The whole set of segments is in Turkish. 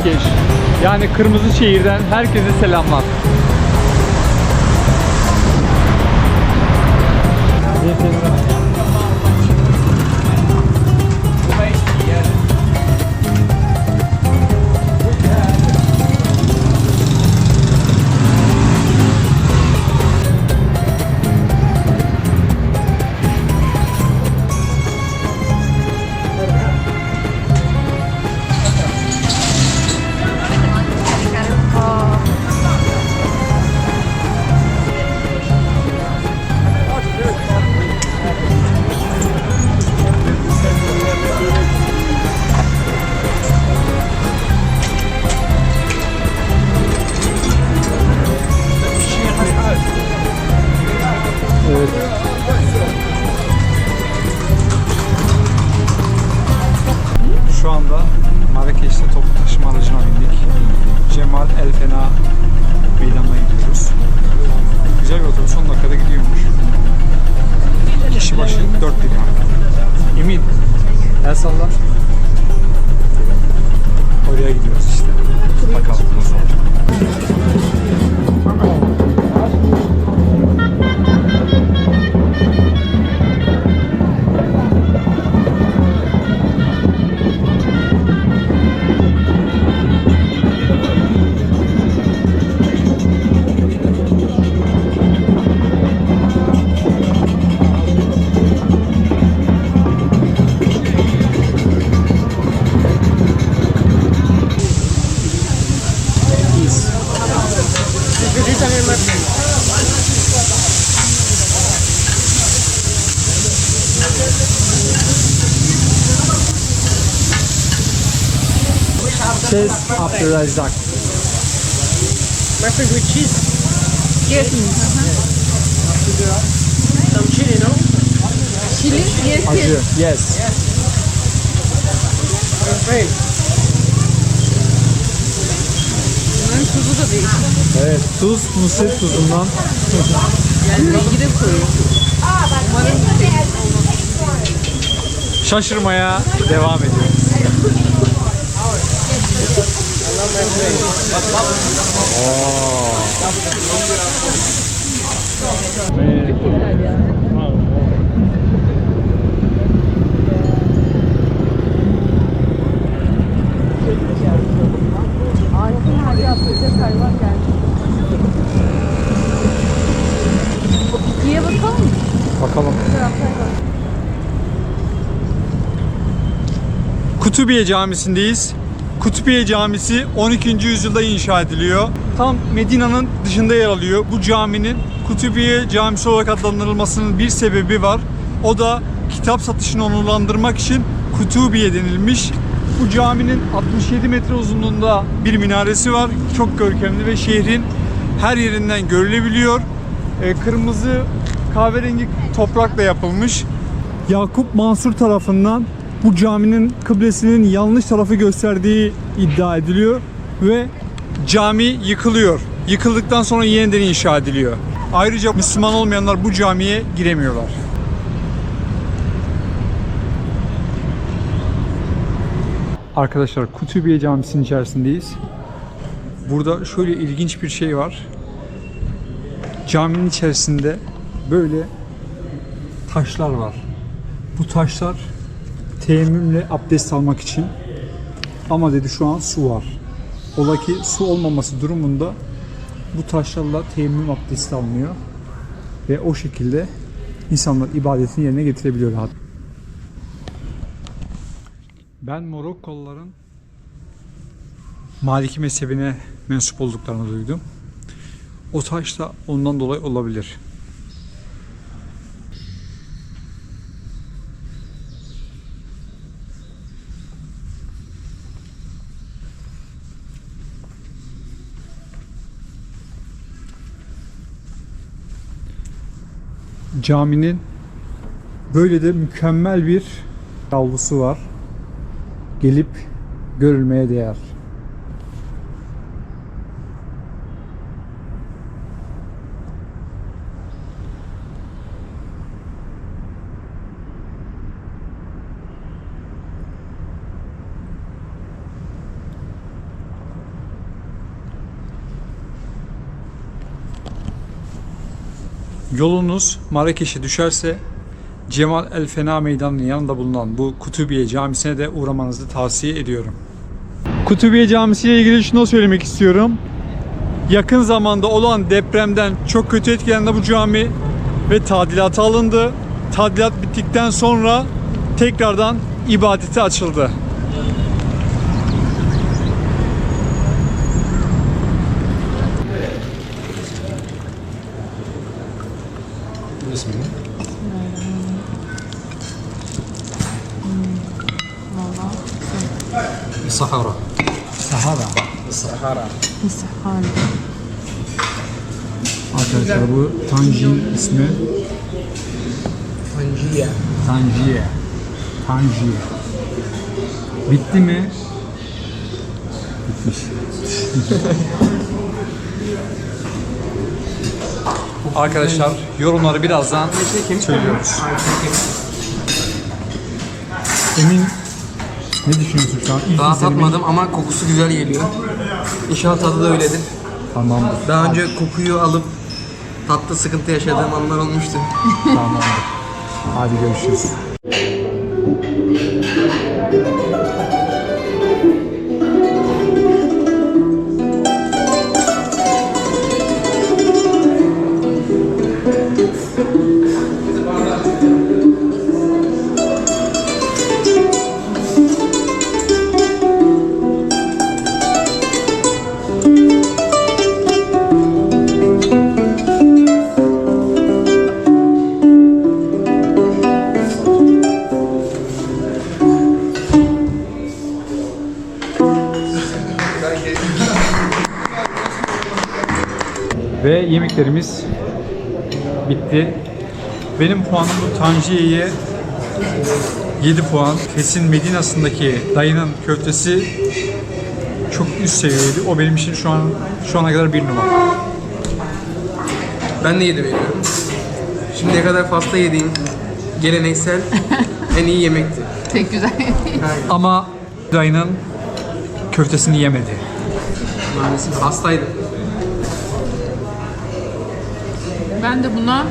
Marrakeş yani Kırmızı Şehir'den herkese selamlar. El salla. Oraya gidiyoruz Abdülrezzak. My friend with cheese. Yes. Some chili, no? Chili? Yes, Acı. yes. Yes. Friend. Bunların tuzu da değil. Evet. Tuz, mısır tuzundan. Yani rengi de koyu. Umarım. Şaşırmaya devam ediyoruz. Güzel ya. Ağaçın hali yapacak hayvan geldi. O bak. Kutubiye Camisi'ndeyiz. Kutubiye Camisi 12. yüzyılda inşa ediliyor. Tam Medina'nın dışında yer alıyor. Bu caminin Kutubiye Camisi olarak adlandırılmasının bir sebebi var. O da kitap satışını onurlandırmak için Kutubiye denilmiş. Bu caminin 67 metre uzunluğunda bir minaresi var. Çok görkemli ve şehrin her yerinden görülebiliyor. Ee, Kırmızı kahverengi toprakla yapılmış. Yakup Mansur tarafından bu caminin kıblesinin yanlış tarafı gösterdiği iddia ediliyor ve cami yıkılıyor. Yıkıldıktan sonra yeniden inşa ediliyor. Ayrıca Müslüman olmayanlar bu camiye giremiyorlar. Arkadaşlar Kutubiye Camisi'nin içerisindeyiz. Burada şöyle ilginç bir şey var. Caminin içerisinde böyle taşlar var. Bu taşlar teyemmümle abdest almak için. Ama dedi şu an su var. Ola ki su olmaması durumunda bu taşlarla teyemmüm abdesti alınıyor. Ve o şekilde insanlar ibadetini yerine getirebiliyor rahat. Ben Morokkalıların Maliki mezhebine mensup olduklarını duydum. O taş da ondan dolayı olabilir. Caminin böyle de mükemmel bir avlusu var. Gelip görülmeye değer. Yolunuz Marrakeş'e düşerse Cemal El Fena Meydanı'nın yanında bulunan bu Kutubiye Camisi'ne de uğramanızı tavsiye ediyorum. Kutubiye Camisi ile ilgili şunu söylemek istiyorum. Yakın zamanda olan depremden çok kötü etkilendi bu cami ve tadilata alındı. Tadilat bittikten sonra tekrardan ibadete açıldı. Sahara. Sahara. Sahara. Sahara. Arkadaşlar bu Tanjin ismi. Tanjiye. Tanjiye. Tanjiye. Bitti mi? Bitmiş. Arkadaşlar yorumları birazdan söylüyoruz. Emin ne düşünüyorsun şu an? İlk Daha izlenimin- tatmadım ama kokusu güzel geliyor. İnşallah tadı da öyledir. Tamamdır. Daha önce kokuyu alıp tatlı sıkıntı yaşadığım anlar olmuştu. Tamamdır. Hadi görüşürüz. Ve yemeklerimiz bitti. Benim puanım bu Tanjiye'ye 7 puan. Fes'in Medina'sındaki dayının köftesi çok üst seviyeydi. O benim için şu an şu ana kadar bir numara. Ben de yedi veriyorum. Şimdiye kadar pasta yediğim geleneksel en iyi yemekti. Tek güzel. Ama dayının köftesini yemedi. Maalesef hastaydım. Ben de buna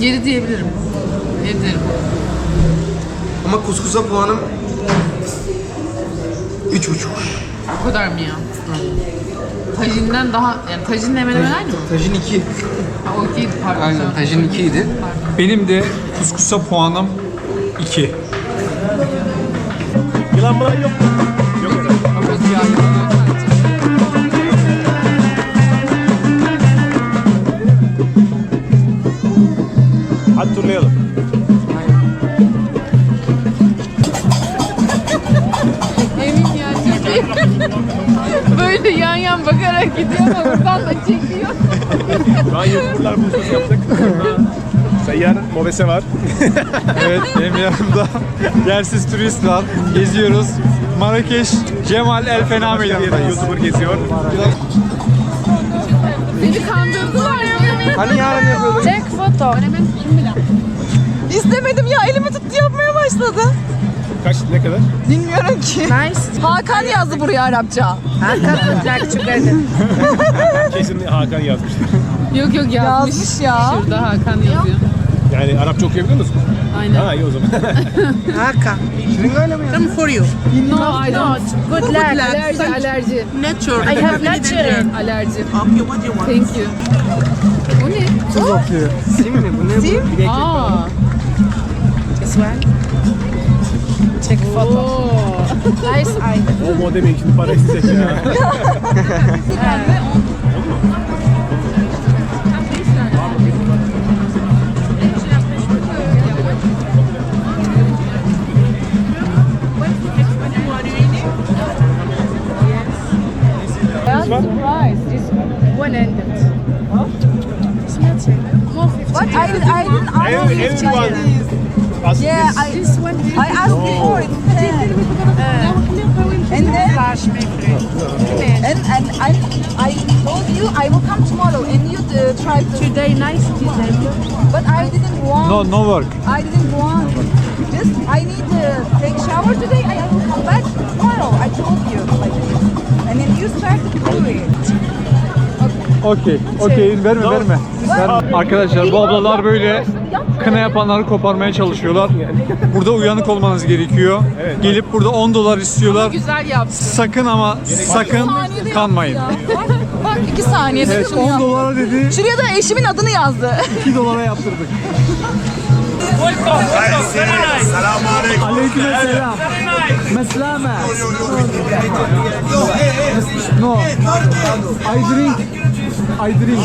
7 diyebilirim. 7 derim. Ama kuskusa puanım üç buçuk. O kadar mı ya? Tajinden daha, yani tajinle hemen hemen aynı mı? Tajin 2. Ha, o değil, pardon. Aynen tajin 2 idi. Benim de kuskusa puanım 2. Yılan bulan yok mu? Yok. Ama o turlayalım. Emin ya ciddi. Böyle yan yan bakarak gidiyor ama buradan da çekiyor. An YouTuber'lar buluşması yaptık. Seyyar Mobese var. Evet benim yanımda yersiz turist var. Geziyoruz. Marrakeş Cemal El Fena Meydanı'ndayız. YouTuber geziyor. Beni ya. Hani yarın yapıyorduk? Çek foto. İstemedim ya elimi tuttu yapmaya başladı. Kaç ne kadar? Bilmiyorum ki. Nice. Hakan yazdı buraya Arapça. Kesin Hakan yazmıştır. Yok yok yazmış. Yazmış ya. Şurada Hakan yazıyor. Yani Arapça okuyabiliyor musun? Aynen. Ha iyi o zaman. Come for you. No, I don't. Good luck. Alerji, alerji. Nature. I have nature. Alerji. Do you want? Thank you. Bu ne? Sim mi? Bu ne bu? Aa. This one. Photo. Oo. Nice eye. o modemi şimdi para isteyecek ya. One ended. It's it. More 50. I, did, I didn't ask Every- you everyone. Chinese. Yeah, I, This one. I asked before. It's ten. And then Flash me and and I I told you I will come tomorrow and you uh, tried to. Today nice today. But I didn't want. No, no work. I didn't want. Just I need to take shower today. I will come back tomorrow. I told you like this. And then you started to do it. Okey, okey. Verme, verme. Verme. Arkadaşlar bu ablalar böyle kına yapanları koparmaya çalışıyorlar. Burada uyanık olmanız gerekiyor. Gelip burada 10 dolar istiyorlar. Güzel yaptın. Sakın ama sakın kanmayın. Bak iki saniyede Evet şunu 10 yap. dolara dedi, Şuraya da eşimin adını yazdı. 2 dolara yaptırdık. Aleyküm selam. Meslame. No. I drink. I drink.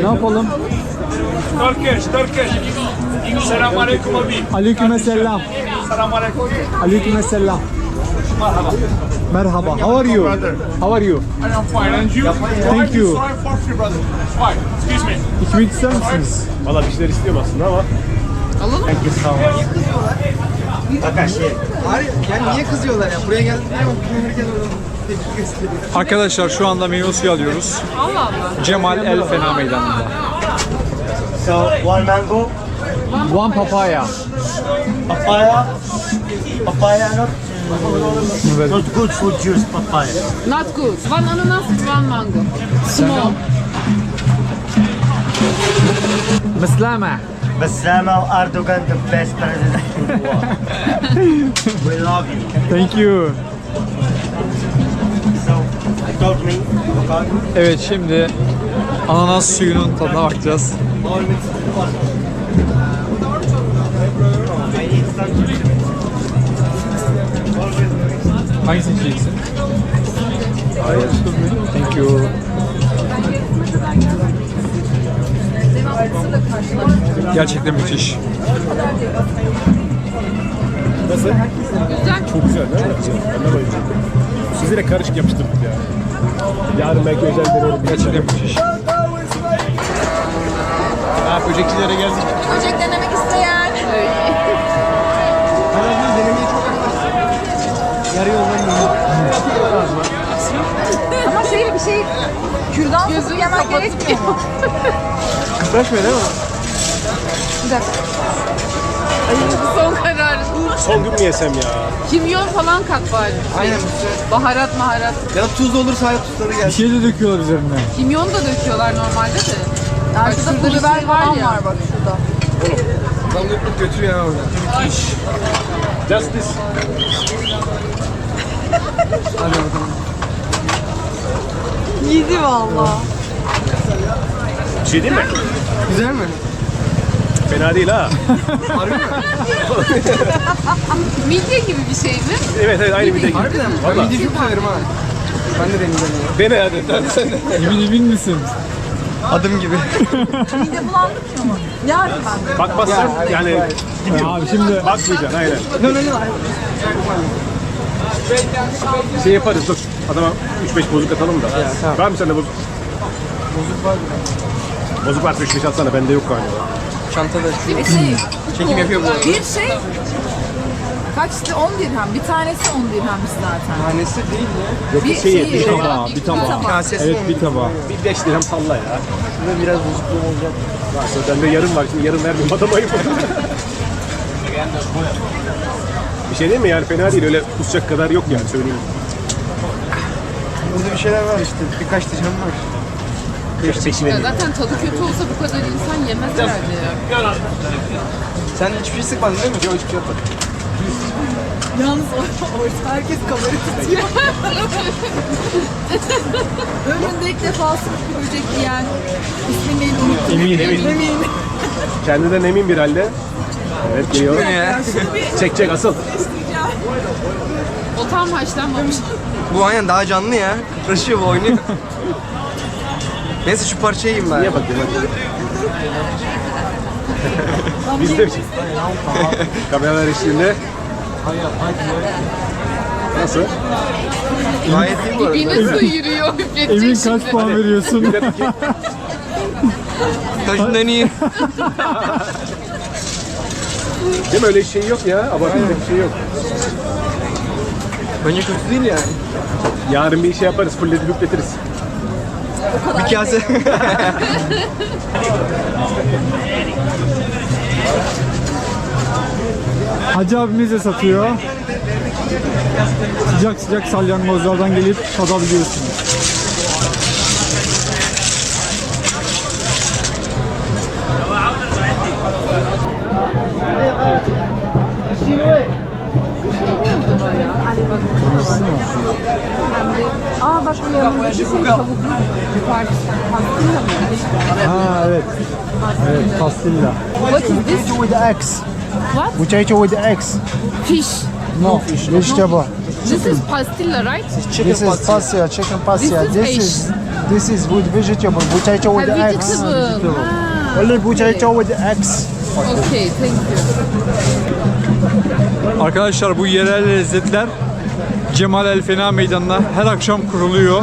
Ne yapalım? Turkish, Turkish. Selam aleyküm abi. Aleyküm selam. Selam aleyküm. Aleyküm selam. Merhaba. How are you? How are you? I am fine. And you? Thank you. Sorry for free, brother. Fine. Excuse me. İçmek ister misiniz? Valla bir şeyler istiyorum aslında ama. Alalım. Hayır yani niye kızıyorlar ya? Buraya geldim diye herkes tepki gösteriyor. Arkadaşlar şu anda meyve suyu alıyoruz. Allah Allah. Cemal El Fena Meydanı'nda. So one mango, One papaya. papaya, papaya not not good for juice papaya. Not good. One ananas, one mango. Small. Meslame. Bassama Erdogan the best president in the world. we love you. Thank you. So told me, avocado, Evet şimdi ananas suyunun tadına bakacağız. Hangisini içeceksin? Hayır. Thank you. Gerçekten müthiş. Nasıl? Güzel. Çok güzel değil mi? Ben de bayıldım. Sizi de karışık yapıştırdık ya. Yarın belki özel denerim. Gerçekten müthiş. Ha, böcekçilere geldik. Böcek denemek isteyen. Yarı yoldan Ama şey bir şey kürdan sosu yemek gerekmiyor mu? Kıpraşmıyor değil mi? Bir dakika. Son kararı. Son gün mü yesem ya? Kimyon falan kat bari. Aynen. Baharat maharat. Ya da tuz olursa hayat tuzları Bir gelsin. şey de döküyorlar üzerine. Kimyon da döküyorlar normalde de. Yani şurada pul biber şey var ya. var bak şurada. Adam yapıp götürüyor ya orada. Just this. Hadi bakalım. Yedi valla. Bir şey değil mi? Güzel mi? Fena değil ha. Midye gibi bir şey mi? Evet evet aynı midye gibi. Harbiden mi? Ben Valla. midyeyi çok severim ha. Ben de deneyeceğim ya. Dene hadi. Sen de. Emin emin misin? Adım gibi. Mide bulandırmıyor mu? Yarın ben. Bakmazsan yani Abi şimdi bakmayacaksın aynen. No no no. Şey yaparız dur. Adama 3-5 bozuk atalım da. tamam. Var mı sende bozuk? Bozuk var mı? Bozuk varsa 3-5 atsana bende yok galiba. Çantada. Bir şey. Çekim yapıyor bu. Bir şey. Kaçtı? 10 dirhem. Bir tanesi 10 dirhemmiş zaten. Tanesi değil ya. Yok Bir bir şeyi, şeyi- bir tabağı. tabağı, bir tabağı. Kasesi Evet bir tabağı. Bir 5 dirhem salla ya. Şurada biraz bozukluğum olacak. Varsa bende yarım var şimdi yarım vermeyeyim adamayım. bir şey değil mi yani fena değil öyle kusacak kadar yok yani söyleyeyim. Burada bir şeyler var işte. Birkaç dişem var. Ya değil. zaten tadı kötü olsa bu kadar insan yemez herhalde ya. Sen hiçbir şey sıkmadın değil mi? Yok hiçbir şey yapmadım. Yalnız orada herkes kamera tutuyor. Ömründe ilk defa sırf bir böcek yiyen ismini neydi unuttum. Emin. Emin. Kendinden emin bir halde. Evet geliyor. ya? Çek çek asıl. O tam haşlanmamış. Bu aynen daha canlı ya. Kıpraşıyor bu oynuyor. Neyse şu parçayı yiyeyim ben. Niye bakayım hadi. Biz de kameralar eşliğinde. Nasıl? Gayet iyi bu arada. Dibine su yürüyor. Üfletecek Emin şimdi. kaç puan veriyorsun? Taşından iyi. Değil mi öyle şey yok ya. Abartacak bir şey yok. Bence kötü değil yani. Yarın bir şey yaparız. Fulledip yükletiriz. Bir kase. Hacı abimiz de satıyor. Sıcak sıcak salyangozlardan gelip tadabiliyorsunuz. Ha evet. Evet pastilla. What is this? with the eggs. What? Potato with the eggs. Fish. No fish. Vegetable. This is pastilla, right? This is pastia, chicken pastia. This is This is with vegetable. Potato with Ha, the eggs. vegetable. Ha, Only potato with the eggs. okay, thank you. Arkadaşlar bu yerel lezzetler Cemal El Fena Meydanı'na her akşam kuruluyor.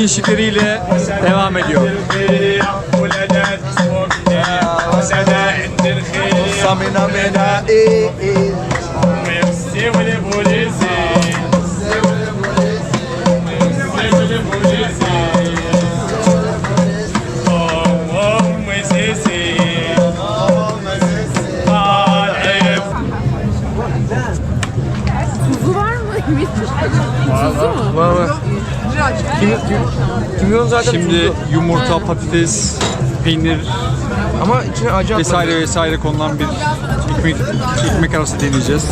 tüm ilginçlikleriyle devam ediyor. Samina mena e. Tuzu var mı? Tuzu mu? Var var. Kim, kim, kimyon zaten Şimdi tuzlu. yumurta, patates, peynir Ama içine acı atmadı. vesaire vesaire konulan bir ekmek, ekmek arası deneyeceğiz.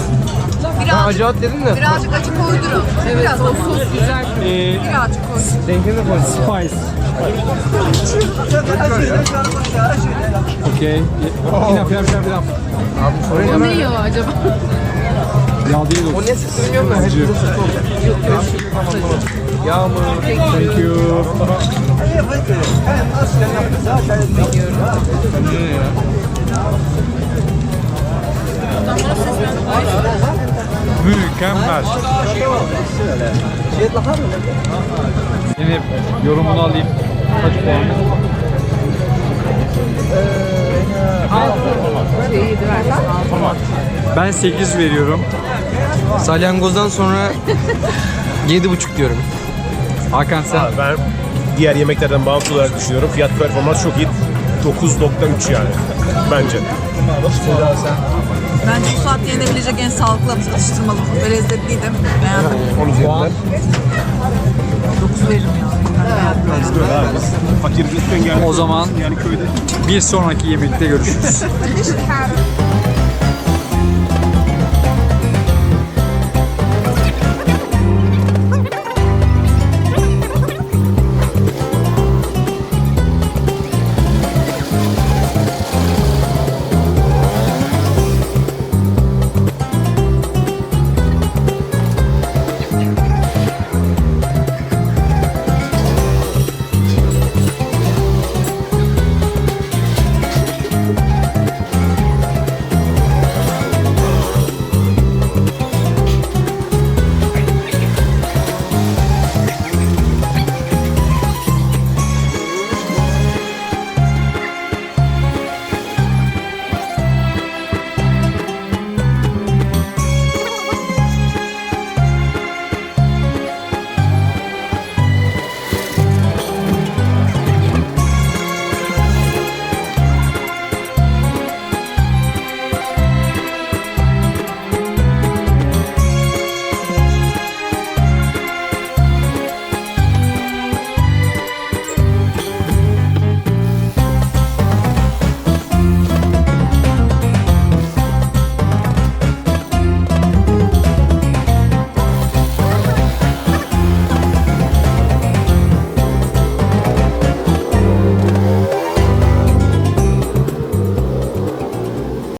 Ben acı at dedim de. Birazcık acı koydurun. Evet, o sos güzel. Ee, Birazcık koydurun. Renkini de koy. spice. Okay. Enough, enough, enough, enough. O ne yiyor acaba? Yağ değil O o. ne sıktı bilmiyorum da. Hep Acı. de süt olacak. Yağmur. Thank you. Mükemmel. Yine yorumunu alayım. Kaç puan? Ben 8 veriyorum. Salyangozdan sonra 7,5 diyorum. Hakan sen? Ben diğer yemeklerden bağımsız olarak düşünüyorum. Fiyat performans çok iyi. 9.3 yani bence. Bence bu saatte yenebilecek en sağlıklı atıştırmalık ve lezzetliydi. Beğendim. 10 üzerinden. 9 veririm ya. Biz böyle abi. Fakir. O zaman Yani köyde bir sonraki yemekte görüşürüz.